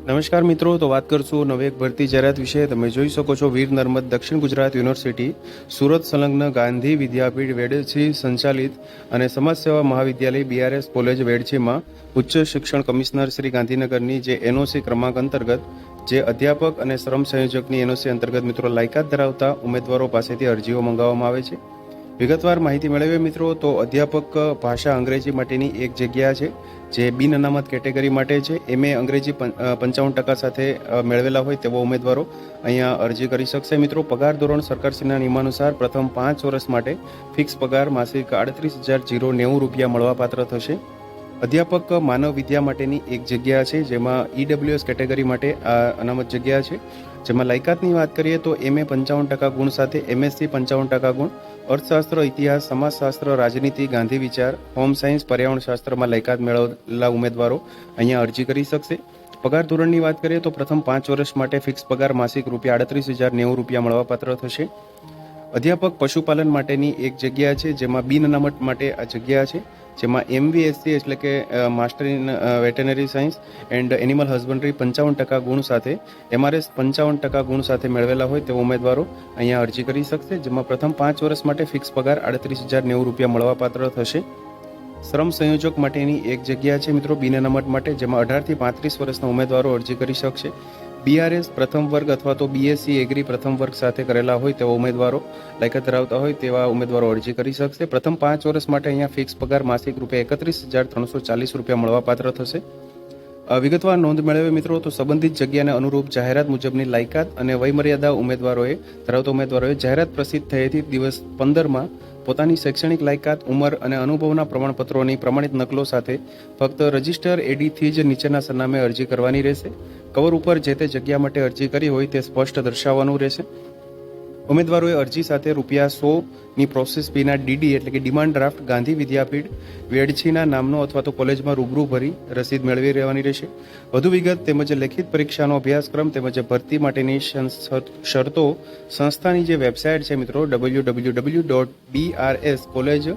નમસ્કાર મિત્રો, તો વાત કરશું નવી ભરતી જાહેરાત વિશે. તમે જોઈ શકો છો વીર નર્મદ દક્ષિણ ગુજરાત યુનિવર્સિટી, સુરત સંલગ્ન ગાંધી વિદ્યાપીઠ વેડછી સંચાલિત અને સમાજ સેવા મહાવિદ્યાલય બીઆરએસ કોલેજ વેડછીમાં ઉચ્ચ શિક્ષણ કમિશનર શ્રી ગાંધીનગરની જે એનઓસી ક્રમાંક અંતર્ગત, જે અધ્યાપક અને શ્રમ સંયોજકની એનઓસી અંતર્ગત મિત્રો લાયકાત ધરાવતા ઉમેદવારો પાસેથી અરજીઓ મંગાવવામાં આવે છે. વિગતવાર માહિતી મેળવીએ મિત્રો, તો અધ્યાપક ભાષા અંગ્રેજી માટેની એક જગ્યા છે, જે બિન અનામત કેટેગરી માટે છે. એમએ અંગ્રેજી પંચાવન ટકા સાથે મેળવેલા હોય તેવા ઉમેદવારો અહીંયા અરજી કરી શકશે. મિત્રો, પગાર ધોરણ સરકારશ્રીના નિયમાનુસાર પ્રથમ પાંચ વર્ષ માટે ફિક્સ પગાર માસિક આડત્રીસ હજાર જીરો નેવું રૂપિયા મળવાપાત્ર થશે. અધ્યાપક માનવ વિદ્યા માટેની એક જગ્યા છે, જેમાં ઈડબ્લ્યુએસ કેટેગરી માટે આ અનામત જગ્યા છે. જેમાં લાયકાતની વાત કરીએ તો એમએ પંચાવન ટકા ગુણ સાથે એમએસસી પંચાવન ટકા ગુણ, અર્થશાસ્ત્ર, ઇતિહાસ, સમાજશાસ્ત્ર, રાજનીતિ, ગાંધી વિચાર હોમ સાયન્સ પર્યાવરણ શાસ્ત્રમાં લાયકાત મેળવેલા ઉમેદવારો અહીંયા અરજી કરી શકશે. પગાર ધોરણની વાત કરીએ તો પ્રથમ પાંચ વર્ષ માટે ફિક્સ પગાર માસિક રૂપિયા આડત્રીસ હજાર નેવું રૂપિયા મળવાપાત્ર થશે. અધ્યાપક પશુપાલન માટેની એક જગ્યા છે, જેમાં બિન અનામત માટે આ જગ્યા છે. જેમાં એમવીએસસી એટલે કે master in veterinary science and animal husbandry પંચાવન ટકા ગુણ સાથે એમઆરએસ પંચાવન ટકા ગુણ સાથે મેળવેલા હોય તેવા ઉમેદવારો અહીંયા અરજી કરી શકશે, જેમાં પ્રથમ પાંચ વર્ષ માટે ફિક્સ પગાર આડત્રીસ હજાર નેવું રૂપિયા મળવાપાત્ર થશે. શ્રમ સંયોજક માટેની એક જગ્યા છે મિત્રો બિન અનામત માટે, જેમાં અઢારથી પાંત્રીસ વર્ષના ઉમેદવારો અરજી કરી શકશે. બીઆરએસ પ્રથમ વર્ગ અથવા તો બીએસસી એગ્રી પ્રથમ વર્ગ સાથે કરેલા હોય તેવા ઉમેદવારો લાયકાત ધરાવતા હોય તેવા ઉમેદવારો અરજી કરી શકશે. પ્રથમ પાંચ વર્ષ માટે અહીંયા ફિક્સ પગાર માસિક રૂપિયા એકત્રીસ હજાર ત્રણસો ચાલીસ રૂપિયા મળવાપાત્ર થશે. વિગતવાર નોંધ મેળવે મિત્રો તો સંબંધિત જગ્યાને અનુરૂપ જાહેરાત મુજબની લાયકાત અને વયમર્યાદા ઉમેદવારોએ ધરાવતા ઉમેદવારોએ જાહેરાત પ્રસિદ્ધ થયેથી દિવસ પંદરમાં પોતાની શૈક્ષણિક લાયકાત, ઉંમર અને અનુભવના પ્રમાણપત્રોની પ્રમાણિત નકલો સાથે ફક્ત રજિસ્ટર એડીથી જ નીચેના સરનામે અરજી કરવાની રહેશે. કવર ઉપર જે તે જગ્યા માટે અરજી કરી હોય તે સ્પષ્ટ દર્શાવવાનું રહેશે. ઉમેદવારોએ અરજી સાથે રૂપિયા સોની પ્રોસેસ ફીના ડીડી એટલે કે ડિમાન્ડ ડ્રાફ્ટ ગાંધી વિદ્યાપીઠ વેડછીના નામનો અથવા તો કોલેજમાં રૂબરૂ ભરી રસીદ મેળવી રહેવાની રહેશે. વધુ વિગત તેમજ લેખિત પરીક્ષાનો અભ્યાસક્રમ તેમજ ભરતી માટેની શરતો સંસ્થાની જે વેબસાઇટ છે મિત્રો W W W dot BRS college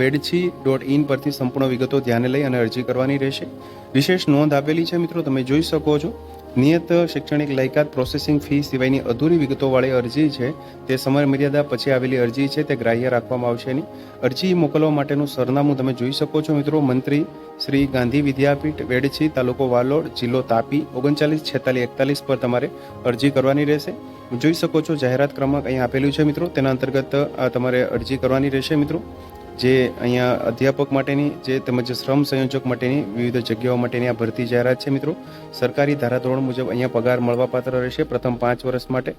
Vedchhi dot in પરથી સંપૂર્ણ વિગતો ધ્યાને લઈ અને અરજી કરવાની રહેશે. વિશેષ નોંધ આપેલી છે મિત્રો, તમે જોઈ શકો છો. નિયત શૈક્ષણિક લાયકાત પ્રોસેસિંગ ફી સિવાયની અધૂરી વિગતોવાળી અરજી છે. તે સમય મર્યાદા પછી આવેલી અરજી છે તે ગ્રાહ્ય રાખવામાં આવશે નહીં. અરજી મોકલવા માટેનું સરનામું તમે જોઈ શકો છો મિત્રો. મંત્રી શ્રી ગાંધી વિદ્યાપીઠ વેડછી તાલુકો વાલોડ, જિલ્લો તાપી, ઓગણચાલીસ, છેતાલીસ, એકતાલીસ પર તમારે અરજી કરવાની રહેશે. જોઈ શકો છો જાહેરાત ક્રમાંક અહીં આપેલું છે મિત્રો. તેના અંતર્ગત તમારે અરજી કરવાની રહેશે મિત્રો. જે અહીંયા અધ્યાપક માટેની, જે તેમજ શ્રમ સંયોજક માટેની, વિવિધ જગ્યાઓ માટેની આ ભરતી જાહેરાત છે મિત્રો. સરકારી ધારાધોરણ મુજબ અહીંયા પગાર મળવાપાત્ર રહેશે પ્રથમ પાંચ વર્ષ માટે.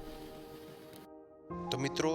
તો મિત્રો